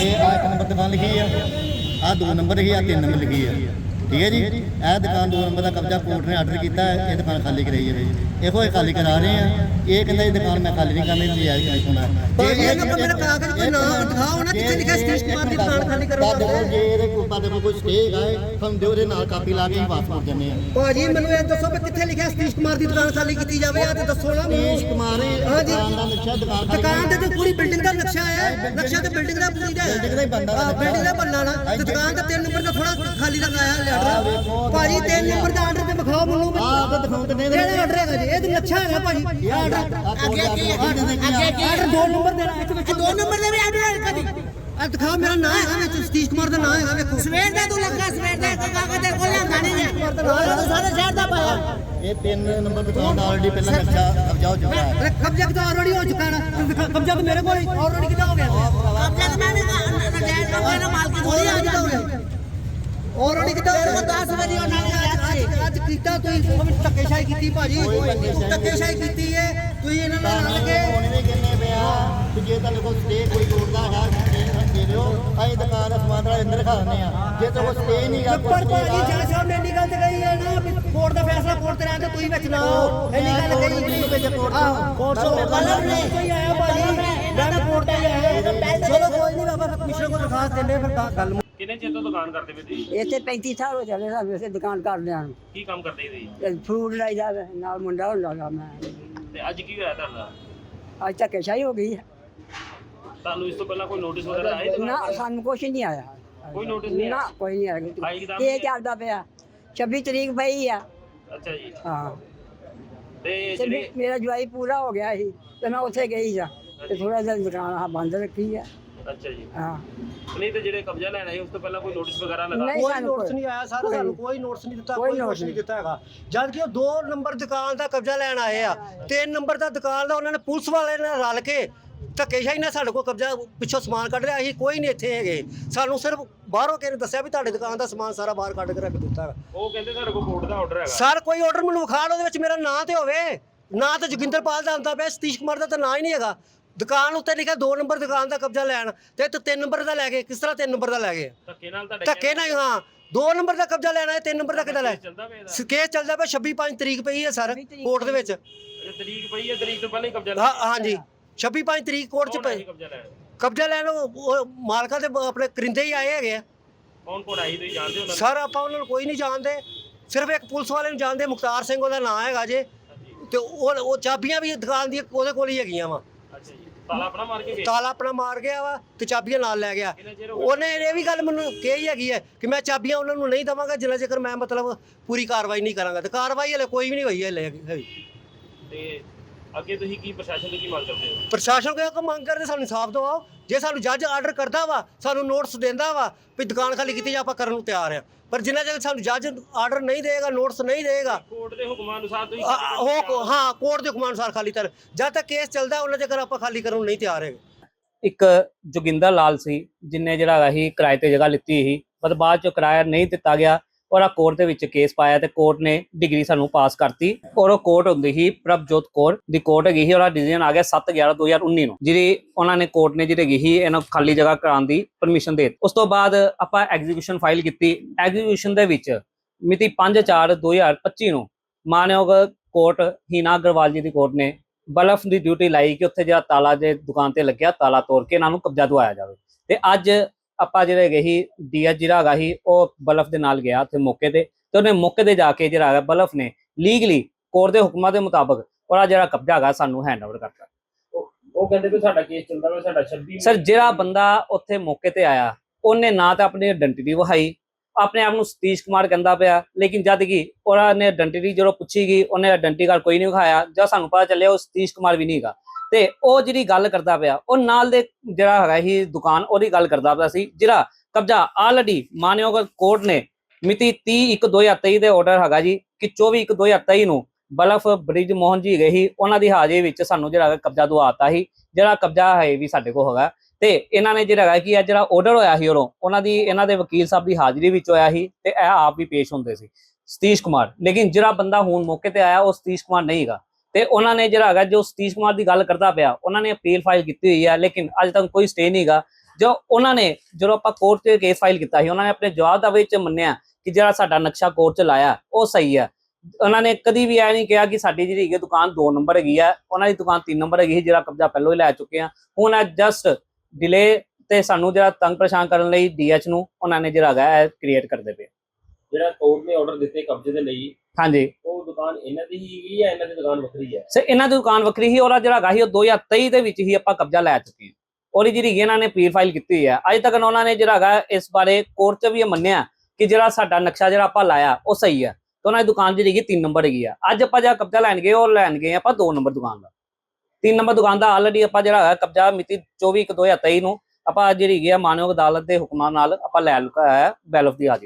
ਇਹ ਆ ਇੱਕ ਨੰਬਰ ਦੁਕਾਨ ਲਿਖੀ ਆ। ਆ ਦੋ ਨੰਬਰ ਲਿਖੀ ਆ ਤਿੰਨ ਨੰਬਰ ਲਿਖੀ ਆ। ਠੀਕ ਹੈ ਜੀ? ਇਹ ਦੁਕਾਨ ਦੋ ਨੰਬਰ ਦਾ ਕਬਜ਼ਾ ਕੋਰਟ ਨੇ ਆਰਡਰ ਕੀਤਾ ਹੈ, ਇਹ ਦੁਕਾਨ ਖਾਲੀ ਕਰਾਈ ਜਾਵੇ। ਇਹੋ ਇਹ ਖਾਲੀ ਕਰਾ ਰਹੇ ਆ। ਇਹ ਕਹਿੰਦਾ ਇਹ ਦੁਕਾਨ ਮੈਂ ਖਾਲੀ ਨਹੀਂ ਕਰਨੀ ਜੀ ਆਈ ਨਹੀਂ ਸੁਣਾ ਭਾਜੀ, ਇਹ ਨੰਬਰ ਮੇਰਾ ਕਾਗਜ਼ ਕੋਈ ਨਾ ਦਿਖਾਓ ਨਾ, ਕਿੱਥੇ ਲਿਖਿਆ ਸਤੀਸ਼ ਕੁਮਾਰ ਦੀ ਦੁਕਾਨ ਖਾਲੀ ਕਰੋ। ਜੇ ਇਹਦੇ ਕੋਲ ਸਾਡੇ ਕੋਲ ਕੋਈ ਸਟੇ ਹੈਗਾ ਹੈ ਤੁਹਾਨੂੰ ਦਿਓ ਉਹਦੇ ਨਾਲ ਕਾਪੀ ਲਾ ਕੇ ਵਾਪਸ ਕਰ ਦਿੰਦੇ ਆ ਭਾਜੀ ਮੈਨੂੰ ਇਹ ਦੱਸੋ ਵੀ ਕਿੱਥੇ ਲਿਖਿਆ ਸਤੀਸ਼ ਕੁਮਾਰ ਦੀ ਦੁਕਾਨ ਖਾਲੀ ਕੀਤੀ ਜਾਵੇ ਆ ਤੇ ਦੱਸੋ ਨਾ ਮੈਨੂੰ। ਕੁਮਾਰ। ਦੁਕਾਨ ਦਾ ਨਕਸ਼ਾ ਦੁਕਾਨ ਦੁਕਾਨ ਤੇ ਪੂਰੀ ਬਿਲਡਿੰਗ ਦਾ ਨਕਸ਼ਾ ਹੈ। ਨਕਸ਼ਾ ਤੇ ਬਿਲਡਿੰਗ ਦਾ ਪੂਰੀ ਦਾ ਹੈ। ਬਿਲਡਿੰਗ ਦਾ ਹੀ ਬਣਦਾ ਹਾਂ ਬਿਲਡਿੰਗ ਦਾ ਬਣਨਾ ਨਾ। ਤੇ ਦੁਕਾਨ ਤੇ ਤਿੰਨ ਨੰਬਰ ਦਾ ਥੋੜਾ ਖਾਲੀ ਲਗਾਇਆ ਲੈਟਰ ਭਾਜੀ ਤਿੰਨ ਨੰਬਰ ਦਾ ਆਰਡਰ ਤੇ ਵਿਖਾਓ ਮੈਨੂੰ। ਆਹ ਤੇ ਦਿਖਾਉਂਦੇ ਨੇ ਕਿਹੜਾ ਆਰਡਰ ਹੈਗਾ ਜੀ? ਇਹ ਤਾਂ ਨਕਸ਼ਾ ਹੈਗਾ ਭਾਜੀ। ਇਹ ਆਰਡਰ ਅੱਗੇ ਅੱਗੇ। ਅੱਗੇ ਆਰਡਰ ਦੋ ਨੰਬਰ ਦੇ ਵਿੱਚ ਵਿੱਚ। ਦੋ ਨੰਬਰ ਦੇ ਵੀ ਆਰਡਰ ਕਦੀ ਆ ਦਿਖਾਓ ਮੇਰਾ ਨਾਮ ਹੈਗਾ ਵਿੱਚ। ਸਤੀਸ਼ ਕੁਮਾਰ ਦਾ ਨਾਮ ਹੈਗਾ ਵੇਖੋ। ਸਵੇਰ ਦਾ ਤੂੰ ਲੱਗਾ ਸਵੇਰ ਦਾ ਇੱਕ ਕਾਗਜ਼ ਤੇਰੇ ਕੋਲ ਲਿਆਂਦਾ ਨਹੀਂ ਹੈ। ਤੂੰ ਸਾਰੇ ਸ਼ਹਿਰ ਦਾ ਪਾਇਆ। ਇਹ ਤਿੰਨ ਨੰਬਰ ਦੁਕਾਨ ਦਾ ਆਲਰੇਡੀ ਪਹਿਲਾਂ ਨਕਸ਼ਾ ਕਬਜ਼ਾ ਹੋ ਚੁੱਕਾ ਹੈ ਅਰੇ ਕਬਜ਼ਾ ਤਾਂ ਆਲਰੇਡੀ ਹੋ ਚੁੱਕਾ ਨਾ। ਤੇ ਦਿਖਾ- ਕਬਜ਼ਾ ਤਾਂ ਮੇਰੇ ਕੋਲ ਆਲਰੇਡੀ ਕਿੱਦਾਂ ਹੋ ਗਿਆ। ਕਬਜ਼ਾ ਤਾਂ ਮੈਂ ਵੀ ਨਜਾਇਜ਼ ਕਬਜ਼ਾ ਨਾ ਮਾਲਕੀ ਥੋੜੀ ਆ ਕਿੱਦਾਂ ਹੋ ਗਿਆ। ਆਲਰੇਡੀ ਕਿੱਦਾਂ ਹੋ ਗਿਆ। 10 ਵਜੇ ਉਹਨਾਂ ਨੇ ਕੀਤਾ ਤੁਸੀਂ ਵੀ ਧੱਕੇਸ਼ਾਹੀ ਕੀਤੀ ਭਾਜੀ। ਧੱਕੇਸ਼ਾਹੀ ਕੀਤੀ ਹੈ। ਤੁਸੀਂ ਇਹਨਾਂ ਨਾਲ ਰਲ ਕੇ ਹੁਣ ਵੀ ਕਹਿੰਦੇ ਪਿਆ ਕਿ ਜੇ ਤੁਹਾਡੇ ਕੋਲ ਸਟੇ ਕੋਈ ਤੋੜਦਾ ਹੈ ਦੇ ਦਿਓ। ਅਸੀਂ ਦੁਕਾਨ ਦਾ ਸਮਾਨ ਵਾਲੇ ਅੰਦਰ ਖਾ ਦਿੰਦੇ ਆ। ਜੇ ਤੁਹਾਡੇ ਕੋਲ ਸਟੇ ਨਹੀਂ ਗਾ ਪਰ ਭਾਜੀ ਜੱਜ ਸਾਹਿਬ ਨੇ ਇੰਨੀ ਗੱਲ ਤੇ ਕਹੀ ਹੈ ਨਾ ਵੀ ਕੋਰਟ ਦਾ ਫੈਸਲਾ ਕੋਰਟ ਤੇ ਰਹਿਣ ਤੇ ਤੁਸੀਂ ਵਿੱਚ ਨਾ ਆਓ। ਇੰਨੀ ਗੱਲ ਕਹੀ ਨਹੀਂ ਕੋਰਟ ਤੋਂ। ਕਲਰ ਨੇ। ਕੋਈ ਆਇਆ ਭਾਜੀ? ਮੈਂ ਤਾਂ ਕੋਰਟ ਤੇ ਆਇਆ। ਚਲੋ ਕੋਈ ਨਹੀਂ ਬਾਬਾ ਕਮਿਸ਼ਨਰ ਕੋਲ ਦਰਖਾਸਤ ਦਿੰਦੇ ਫਿਰ ਤਾਂ ਗੱਲ ਕਿੰਨੇ ਚਿਰ ਤੋਂ ਦੁਕਾਨ ਕਰਦੇ ਪਏ ਤੁਸੀਂ? ਇੱਥੇ 35 ਸਾਲ ਹੋ ਚੱਲੇ ਸਾਨੂੰ ਦੁਕਾਨ ਕਰਦਿਆਂ ਨੂੰ। ਕੀ ਕੰਮ ਕਰਦੇ ਸੀ ਤੇ ਫਰੂਟ ਲਾਈਦਾ ਵਾ, ਨਾਲ ਮੁੰਡਾ ਹੁੰਦਾ ਗਾ ਮੈਂ। ਤੇ ਅੱਜ ਕੀ ਹੋਇਆ ਤੁਹਾਡਾ? ਅੱਜ ਤੱਕ ਸ਼ਾਹੀ ਹੋ ਗਈ ਹੈ ਤੁਹਾਨੂੰ ਇਸ ਤੋਂ ਪਹਿਲਾਂ ਕੋਈ ਨੋਟਿਸ ਵਗੈਰਾ ਆਏ ਦੁਕਾਨ ਨਾ ਤੇ? ਸਾਨੂੰ ਕੁਛ ਨਹੀਂ ਆਇਆ। ਕੋਈ notice ਨਹੀਂ ਨਾ ਆਇਆ? ਕੋਈ ਨਹੀਂ ਆਈ ਆਇਆ ਕਿਤਾਬ ਇਹ ਨਹੀਂ ਚੱਲਦਾ ਪਿਆ। 26 ਤਰੀਕ ਪਈ ਆ। ਅੱਛਾ ਜੀ। ਹਾਂ। ਤੇ ਤੇ ਜਿਹੜੇ ਮੇਰਾ ਜਵਾਈ ਪੂਰਾ ਹੋ ਗਿਆ ਸੀ ਤੇ ਮੈਂ ਉੱਥੇ ਗਈ ਸਾਂ। ਤੇ ਥੋੜਾ ਜਿਹਾ ਦੁਕਾਨ ਆ ਬੰਦ ਰੱਖੀ ਆ। ਅੱਛਾ ਜੀ। ਹਾਂ। ਨਹੀਂ ਤੇ ਜਿਹੜੇ ਕਬਜ਼ਾ ਲੈਣਾ ਸੀ ਉਸ ਤੋਂ ਪਹਿਲਾਂ ਕੋਈ ਨੋਟਿਸ ਵਗੈਰਾ ਲਗਾ ਨਹੀਂ ਕੋਈ ਸਾਨੂੰ ਨੋਟਿਸ ਕੋਈ- ਨਹੀਂ ਆਇਆ ਸਰ ਸਾਨੂੰ ਕੋਈ ਨੋਟਿਸ ਨਹੀਂ ਦਿੱਤਾ ਕੋਈ ਕੋਈ ਨੋਟਿਸ notice ਨਹੀਂ ਦਿੱਤਾ ਹੈਗਾ। ਜਦ ਕਿ ਉਹ ਦੋ ਨੰਬਰ ਦੁਕਾਨ ਦਾ ਕਬਜ਼ਾ ਲੈਣ ਆਏ ਆ ਤਿੰਨ ਨੰਬਰ ਦਾ ਦੁਕਾਨ ਦਾ ਉਹਨਾਂ ਨੇ ਪੁਲਿਸ ਵਾਲੇ ਨਾਲ ਰਲ ਕੇ ਧੱਕੇਸ਼ਾਹੀ ਨਾਲ ਸਾਡੇ ਕੋਲ ਕਬਜ਼ਾ ਪਿੱਛੋਂ ਸਮਾਨ ਕੱਢ ਲਿਆ। ਅਸੀਂ ਕੋਈ ਨਹੀਂ ਇੱਥੇ ਹੈਗੇ। ਸਾਨੂੰ ਸਿਰਫ ਬਾਹਰੋਂ ਕਿਸੇ ਨੇ ਦੱਸਿਆ ਵੀ ਤੁਹਾਡੀ ਦੁਕਾਨ ਦਾ ਸਮਾਨ ਸਾਰਾ ਬਾਹਰ ਕੱਢ ਕੇ ਰੱਖ ਦਿੱਤਾ ਹੈਗਾ। ਉਹ ਕਹਿੰਦੇ ਸਾਡੇ ਕੋਲ ਕੋਰਟ ਦਾ ਆਰਡਰ ਹੈਗਾ। ਸਰ ਕੋਈ ਆਰਡਰ ਮੈਨੂੰ ਵਿਖਾ ਲਓ ਉਹਦੇ ਵਿੱਚ ਮੇਰਾ ਨਾਂ ਤੇ ਹੋਵੇ। ਨਾਂ ਤੇ ਜੋਗਿੰਦਰਪਾਲ ਦਾ ਆਉਂਦਾ ਪਿਆ ਸਤੀਸ਼ ਕੁਮਾਰ ਦਾ ਤਾਂ ਨਾਂ ਹੀ ਨਹੀਂ ਹੈਗਾ। ਦੁਕਾਨ ਉੱਤੇ ਲਿਖਿਆ ਦੋ ਨੰਬਰ ਦੁਕਾਨ ਦਾ ਕਬਜ਼ਾ ਲੈਣ ਤੇ ਤੇ ਤਿੰਨ ਨੰਬਰ ਦਾ ਲੈ ਗਏ ਕਿਸ ਤਰ੍ਹਾਂ ਤਿੰਨ ਨੰਬਰ ਦਾ ਲੈ ਗਏ? ਧੱਕੇ ਨਾਲ ਤੁਹਾਡੇ ਧੱਕੇ ਨਾਲ ਹੀ, ਹਾਂ। ਦੋ ਨੰਬਰ ਦਾ ਕਬਜ਼ਾ ਲੈਣਾ ਹੈ ਤਿੰਨ ਨੰਬਰ ਦਾ ਕਿੱਦਾਂ ਲੈ? ਕੇਸ ਚੱਲਦਾ ਪਿਆ ਇਹਦਾ। ਕੇਸ ਚੱਲਦਾ ਪਿਆ 26 5 ਤਰੀਕ ਪਈ ਹੈ ਸਰ ਕੋਰਟ ਦੇ ਵਿੱਚ। ਤਰੀਕ ਪਈ ਹੈ ਤਰੀਕ ਤੋਂ ਪਹਿਲਾਂ ਹੀ ਕਬਜ਼ਾ ਹਾਂ ਹਾਂਜੀ। 26 5 ਤਰੀਕ ਕੋਰਟ 'ਚ ਕੌਣ ਆਇਆ ਸੀ ਪਈ ਕਬਜ਼ਾ ਲੈਣ? ਕਬਜ਼ਾ ਲੈਣ ਉਹ ਉਹ ਮਾਲਕਾਂ ਦੇ ਬ- ਆਪਣੇ ਕਰਿੰਦੇ ਹੀ ਆਏ ਹੈਗੇ ਆ। ਕੌਣ ਕੌਣ ਆਈ ਤੁਸੀਂ ਜਾਣਦੇ ਹੋ? ਉਹਨਾਂ ਨੂੰ? ਸਰ ਆਪਾਂ ਉਹਨਾਂ ਨੂੰ ਕੋਈ ਨਹੀਂ ਜਾਣਦੇ। ਸਿਰਫ ਇੱਕ ਪੁਲਿਸ ਵਾਲੇ ਨੂੰ ਜਾਣਦੇ ਮੁਖਤਾਰ ਸਿੰਘ ਉਹਦਾ ਨਾਂ ਹੈਗਾ ਜੇ। ਤੇ ਉਹ ਉਹ ਚਾਬੀਆਂ ਵੀ ਦੁਕਾਨ ਦੀਆਂ ਉਹਦੇ ਕੋਲ ਹੀ ਹੈਗੀਆਂ ਵਾ। ਤਾਲਾ ਆਪਣਾ ਮਾਰ ਕੇ ਵੇਚ ਤਾਲਾ ਆਪਣਾ ਮਾਰ ਗਿਆ ਵਾ ਤੇ ਚਾਬੀਆਂ ਨਾਲ ਲੈ ਗਿਆ। ਉਹਨੇ ਇਹ ਵੀ ਗੱਲ ਮੈਨੂੰ ਕਹੀ ਹੈਗੀ ਹੈ ਕਿ ਮੈਂ ਚਾਬੀਆਂ ਉਹਨਾਂ ਨੂੰ ਨਹੀਂ ਦਵਾਂਗਾ ਜਿੰਨਾ ਚਿਰ ਮੈਂ ਮਤਲਬ ਪੂਰੀ ਕਾਰਵਾਈ ਨਹੀਂ ਕਰਾਂਗਾ। ਤੇ ਕਾਰਵਾਈ ਹਲੇ ਕੋਈ ਵੀ ਨਹੀਂ ਹੋਈ ਹਲੇ ਹੈਗੀ। ਤੇ ਅੱਗੇ ਤੁਸੀਂ ਕੀ ਪ੍ਰਸ਼ਾਸਨ ਤੋਂ ਕੀ ਮੰਗ ਕਰਦੇ ਹੋ? ਪ੍ਰਸ਼ਾਸਨ ਕੋਲ ਮੰਗ ਕਰਦੇ ਸਾਨੂੰ ਇਨਸਾਫ ਦਿਵਾਓ। ਜੇ ਸਾਨੂੰ ਜੱਜ ਆਰਡਰ ਕਰਦਾ ਵਾ ਸਾਨੂੰ ਨੋਟਿਸ ਦਿੰਦਾ ਵਾ ਵੀ ਦੁਕਾਨ ਖਾਲੀ ਕੀਤੀ ਜਾ ਆਪਾਂ ਕਰਨ ਨੂੰ ਤਿਆਰ ਆ। ਪਰ ਜਿੰਨਾ ਚਿਰ ਸਾਨੂੰ ਜੱਜ ਆਰਡਰ ਨਹੀਂ ਦੇਗਾ ਨੋਟਿਸ ਨਹੀਂ ਦੇਗਾ ਕੋਰਟ ਦੇ ਹੁਕਮਾਂ ਅਨੁਸਾਰ ਤੁਸੀਂ ਉਹ ਹਾਂ ਕੋਰਟ ਦੇ ਹੁਕਮਾਂ ਅਨੁਸਾਰ ਖਾਲੀ ਕਰ ਜਦ ਤੱਕ ਕੇਸ ਚੱਲਦਾ ਉਹਨਾਂ ਚਿਰ ਆਪਾਂ ਖਾਲੀ ਕਰਨ ਨੂੰ ਨਹੀਂ ਤਿਆਰ ਹੈਗੇ। ਇੱਕ ਜੋਗਿੰਦਰ ਲਾਲ ਸੀ ਜਿਨੇ ਜਿਹੜਾ ਹੈਗਾ ਸੀ ਕਿਰਾਏ ਤੇ ਜਗ੍ਹਾ ਲਿੱਤੀ ਸੀ ਪਰ ਬਾਅਦ ਚ ਕਿਰਾਇਆ ਨਹੀਂ ਦਿੱਤਾ ਗਿਆ। ਔਰ ਆ ਕੋਰਟ ਦੇ ਵਿੱਚ ਕੇਸ ਪਾਇਆ ਤੇ ਕੋਰਟ ਨੇ ਡਿਗਰੀ ਸਾਨੂੰ ਪਾਸ ਕਰਤੀ। ਔਰ ਉਹ ਕੋਰਟ ਹੁੰਦੀ ਸੀ ਪ੍ਰਭਜੋਤ ਕੌਰ ਦੀ ਕੋਰਟ ਹੈਗੀ ਸੀ ਉਹਦਾ ਡਿਸੀਜਨ ਆ ਗਿਆ 7 11 2019 ਨੂੰ। ਜਿਹੜੀ ਉਹਨਾਂ ਨੇ ਕੋਰਟ ਨੇ ਜਿਹੜੀ ਹੈਗੀ ਸੀ, ਇਹਨਾਂ ਖਾਲੀ ਜਗ੍ਹਾ ਕਰਾਉਣ ਦੀ ਪਰਮਿਸ਼ਨ ਦੇ ਉਸ ਤੋਂ ਬਾਅਦ ਆਪਾਂ ਐਗਜ਼ੀਕਿਊਸ਼ਨ ਫਾਈਲ ਕੀਤੀ। ਐਗਜ਼ੀਕਿਊਸ਼ਨ ਦੇ ਵਿੱਚ ਮਿਤੀ 5 4 2025 ਨੂੰ ਮਾਨਯੋਗ ਕੋਰਟ ਹੀਨਾ ਅਗਰਵਾਲ ਜੀ ਦੀ ਕੋਰਟ ਨੇ ਬਲਫ ਦੀ ਡਿਊਟੀ ਲਾਈ ਕਿ ਉੱਥੇ ਜਿਹੜਾ ਤਾਲਾ ਜੇ ਦੁਕਾਨ ਤੇ ਲੱਗਿਆ, ਤਾਲਾ ਤੋੜ ਕੇ ਇਹਨਾਂ ਨੂੰ ਕਬਜ਼ਾ ਦਵਾਇਆ ਜਾਵੇ। ਤੇ ਅੱਜ ਆਪਾਂ ਜਿਹੜੇ ਹੈਗੇ ਸੀ ਡੀਐਸ ਜਿਹੜਾ ਹੈਗਾ ਸੀ ਉਹ ਬਲਫ ਦੇ ਨਾਲ ਗਿਆ ਉੱਥੇ ਮੌਕੇ ਤੇ ਤੇ ਉਹਨੇ ਮੌਕੇ ਤੇ ਜਾ ਕੇ ਜਿਹੜਾ ਹੈਗਾ ਬਲਫ ਨੇ ਲੀਗਲੀ ਕੋਰਟ ਦੇ ਹੁਕਮਾਂ ਦੇ ਮੁਤਾਬਕ ਉਹਦਾ ਜਿਹੜਾ ਕਬਜ਼ਾ ਹੈਗਾ ਸਾਨੂੰ ਹੈਂਡਓਵਰ ਕਰਤਾ। ਉਹ ਕਹਿੰਦੇ ਵੀ ਸਾਡਾ ਕੇਸ ਚੱਲਦਾ ਵਾ ਸਾਡਾ 26 ਸਰ ਜਿਹੜਾ ਬੰਦਾ ਉੱਥੇ ਮੌਕੇ ਤੇ ਆਇਆ ਉਹਨੇ ਨਾ ਤਾਂ ਆਪਣੀ ਆਇਡੈਂਟੀਟੀ ਵਿਖਾਈ ਆਪਣੇ ਆਪ ਨੂੰ ਸਤੀਸ਼ ਕੁਮਾਰ ਕਹਿੰਦਾ ਪਿਆ ਲੇਕਿਨ ਜਦ ਕਿ ਉਹਨਾਂ ਨੇ ਆਇਡੈਂਟੀਟੀ ਜਦੋਂ ਪੁੱਛੀ ਗਈ ਉਹਨੇ ਆਇਡੈਂਟੀ ਕਾਰਡ ਕੋਈ ਨਹੀਂ ਵਿਖਾਇਆ ਜਦ ਸਾਨੂੰ ਪਤਾ ਚੱਲਿਆ ਉਹ ਸਤੀਸ਼ ਕੁਮਾਰ ਵੀ ਨਹੀਂਗਾ ਤੇ ਉਹ ਜਿਹੜੀ ਗੱਲ ਕਰਦਾ ਪਿਆ, ਉਹ ਨਾਲ ਦੇ ਜਿਹੜਾ ਹੈਗਾ ਸੀ ਦੁਕਾਨ, ਉਹਦੀ ਗੱਲ ਕਰਦਾ ਪਿਆ ਸੀ, ਜਿਹੜਾ ਕਬਜ਼ਾ ਆਲਰੇਡੀ ਮਾਨਯੋਗ ਕੋਰਟ ਨੇ ਮਿਤੀ 30 1 2023 ਦੇ ਆਰਡਰ ਹੈਗਾ ਜੀ, ਕਿ 24 1 2023 ਨੂੰ ਬਲਫ ਬ੍ਰਿਜ ਮੋਹਨ ਜੀ ਗਏ ਸੀ, ਉਹਨਾਂ ਦੀ ਹਾਜ਼ਰੀ ਵਿੱਚ ਸਾਨੂੰ ਜਿਹੜਾ ਹੈਗਾ ਕਬਜ਼ਾ ਦਵਾਤਾ ਸੀ, ਜਿਹੜਾ ਕਬਜ਼ਾ ਹੈ ਵੀ ਸਾਡੇ ਕੋਲ ਹੈਗਾ। ਤੇ ਇਹਨਾਂ ਨੇ ਜਿਹੜਾ ਹੈਗਾ ਕਿ ਇਹ ਜਿਹੜਾ ਆਰਡਰ ਹੋਇਆ ਸੀ ਉਦੋਂ, ਉਹਨਾਂ ਦੀ, ਇਹਨਾਂ ਦੇ ਵਕੀਲ ਸਾਹਿਬ ਦੀ ਹਾਜ਼ਰੀ ਵਿੱਚ ਹੋਇਆ ਸੀ ਤੇ ਇਹ ਆਪ ਵੀ ਪੇਸ਼ ਹੁੰਦੇ ਸੀ। ਸਤੀਸ਼ ਕੁਮਾਰ, ਲੇਕਿਨ ਜਿਹੜਾ ਬੰਦਾ ਹੁਣ ਮੌਕੇ ਤੇ ਆਇਆ, ਉਹ ਸਤੀਸ਼ ਕੁਮਾਰ ਨਹੀਂ ਹੈਗਾ। ਤੇ ਉਹਨਾਂ ਨੇ ਜਿਹੜਾ ਹੈਗਾ, ਜੋ ਸਤੀਸ਼ ਕੁਮਾਰ ਦੀ ਗੱਲ ਕਰਦਾ ਪਿਆ, ਉਹਨਾਂ ਨੇ ਅਪੀਲ ਫਾਈਲ ਕੀਤੀ ਹੋਈ ਹੈ ਲੇਕਿਨ ਅੱਜ ਤੱਕ ਕੋਈ ਸਟੇ ਨਹੀਂ ਹੈਗਾ ਜੋ ਉਹਨਾਂ ਨੇ, ਜਦੋਂ ਆਪਾਂ ਕੋਰਟ 'ਚ ਕੇਸ ਫਾਈਲ ਕੀਤਾ ਸੀ, ਉਹਨਾਂ ਨੇ ਆਪਣੇ ਜਵਾਬ ਦਾ ਵਿੱਚ ਮੰਨਿਆ ਕਿ ਜਿਹੜਾ ਸਾਡਾ ਨਕਸ਼ਾ ਕੋਰਟ 'ਚ ਲਾਇਆ, ਉਹ ਸਹੀ ਹੈ ਉਹਨਾਂ ਨੇ ਕਦੀ ਵੀ ਇਹ ਨਹੀਂ ਕਿਹਾ ਕਿ ਸਾਡੀ ਜਿਹੜੀ ਹੈਗੀ ਦੁਕਾਨ 2 ਨੰਬਰ ਹੈਗੀ ਆ, ਉਹਨਾਂ ਦੀ ਦੁਕਾਨ 3 ਨੰਬਰ ਹੈਗੀ ਸੀ, ਜਿਹੜਾ ਕਬਜ਼ਾ ਪਹਿਲਾਂ ਹੀ ਲੈ ਚੁੱਕੇ ਆ। ਹੁਣ ਆ ਜਸਟ ਡਿਲੇ ਤੇ ਸਾਨੂੰ ਜਿਹੜਾ ਤੰਗ ਪਰੇਸ਼ਾਨ ਕਰਨ ਲਈ ਡੀਐਚ ਨੂੰ, ਉਹਨਾਂ ਨੇ ਜਿਹੜਾ ਹੈਗਾ ਕ੍ਰੀਏਟ ਕਰਦੇ ਪਏ ਜਿਹੜਾ ਕੋਰਟ ਨੇ ਆਰਡਰ ਦਿੱਤੇ ਕਬਜ਼ੇ ਦੇ ਲਈ ਹਾਂਜੀ। ਉਹ ਦੁਕਾਨ ਇਹਨਾਂ ਦੀ ਹੀ ਜਾਂ ਇਹਨਾਂ ਦੀ ਦੁਕਾਨ ਵੱਖਰੀ ਹੈ? ਸਰ ਇਹਨਾਂ ਦੀ ਦੁਕਾਨ ਵੱਖਰੀ ਸੀ ਔਰ ਜਿਹੜਾ ਸੀ ਉਹ 2023 ਦੇ ਵਿੱਚ ਹੀ ਆਪਾਂ ਕਬਜ਼ਾ ਲੈ ਚੁੱਕੇ ਹਾਂ। ਔਰ ਜਿਹੜੀ ਇਹਨਾਂ ਨੇ ਅਪੀਲ ਫਾਈਲ ਕੀਤੀ ਹੈ ਅੱਜ ਤੱਕ ਉਹਨਾਂ ਨੇ ਜਿਹੜਾ ਹੈਗਾ ਇਸ ਬਾਰੇ ਕੋਰਟ 'ਚ ਵੀ ਇਹ ਮੰਨਿਆ ਕਿ ਜਿਹੜਾ ਸਾਡਾ ਨਕਸ਼ਾ ਜਿਹੜਾ ਆਪਾਂ ਲਾਇਆ ਉਹ ਸਹੀ ਹੈ ਤੇ ਉਹਨਾਂ ਦੀ ਦੁਕਾਨ ਜਿਹੜੀ ਹੈਗੀ 3 ਨੰਬਰ ਹੈਗੀ ਆ। ਅੱਜ ਆਪਾਂ ਜਿਹੜਾ ਕਬਜ਼ਾ ਲੈਣ ਗਏ ਉਹ ਲੈਣ ਗਏ ਆਪਾਂ 2 ਨੰਬਰ ਦੁਕਾਨ ਦਾ। 3 ਨੰਬਰ ਦੁਕਾਨ ਦਾ ਆਲਰੇਡੀ ਆਪਾਂ ਜਿਹੜਾ ਹੈਗਾ ਕਬਜ਼ਾ ਮਿਤੀ 24 1 2023 ਨੂੰ ਆਪਾਂ ਜਿਹੜੀ ਹੈਗੀ ਆ ਮਾਨਯੋਗ ਅਦਾਲਤ ਦੇ ਹੁਕਮਾਂ ਨਾਲ ਆਪਾਂ ਲੈ ਲੁਕਾ ਹੈ ਬੈਲਫ ਦੀ ਹਾਜ਼ਰੀ